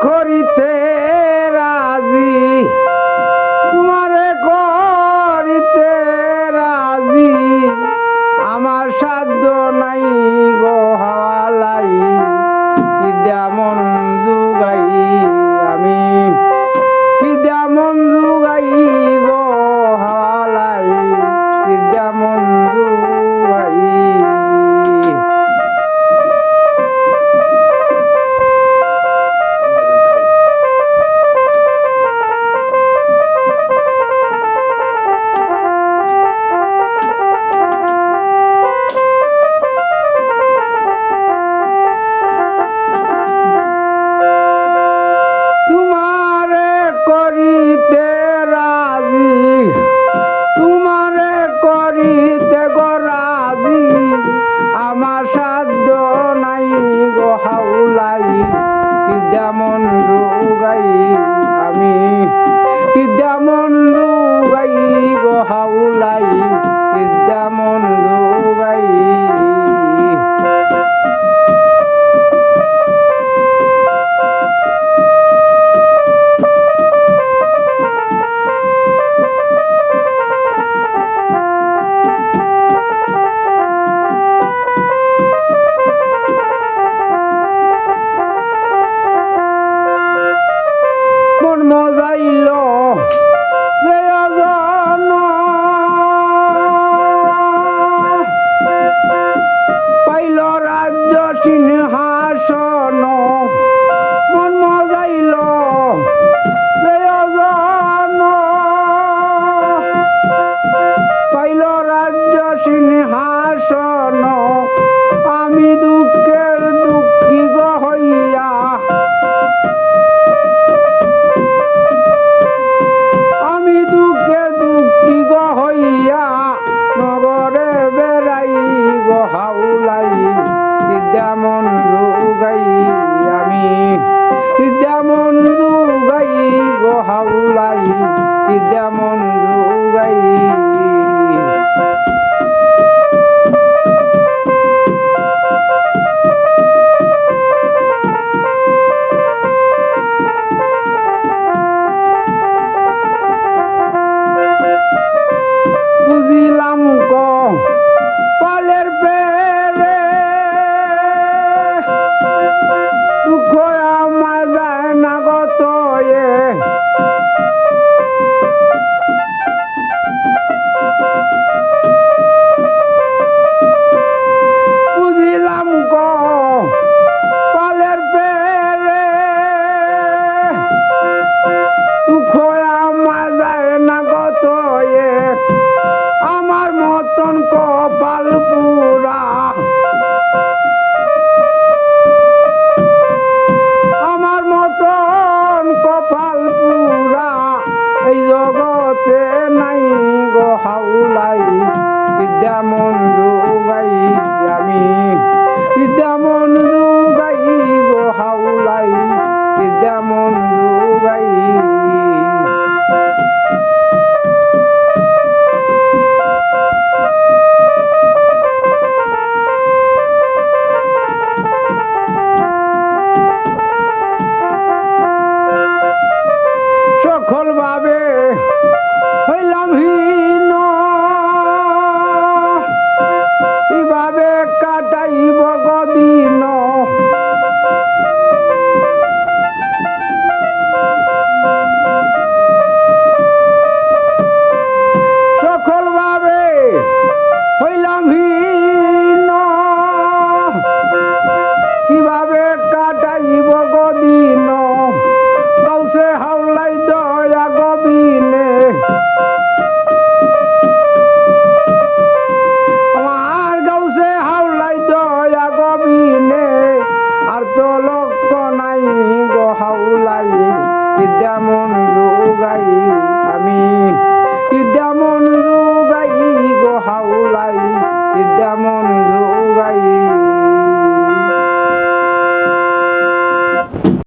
করিতে রাজি। যেমন দর্শন মন মজাইল। পাইল রাজ্য সিংহাসন। আমি দুঃখে de amor. যেমন দুগাই যেমন রোগাই আমি। যেমন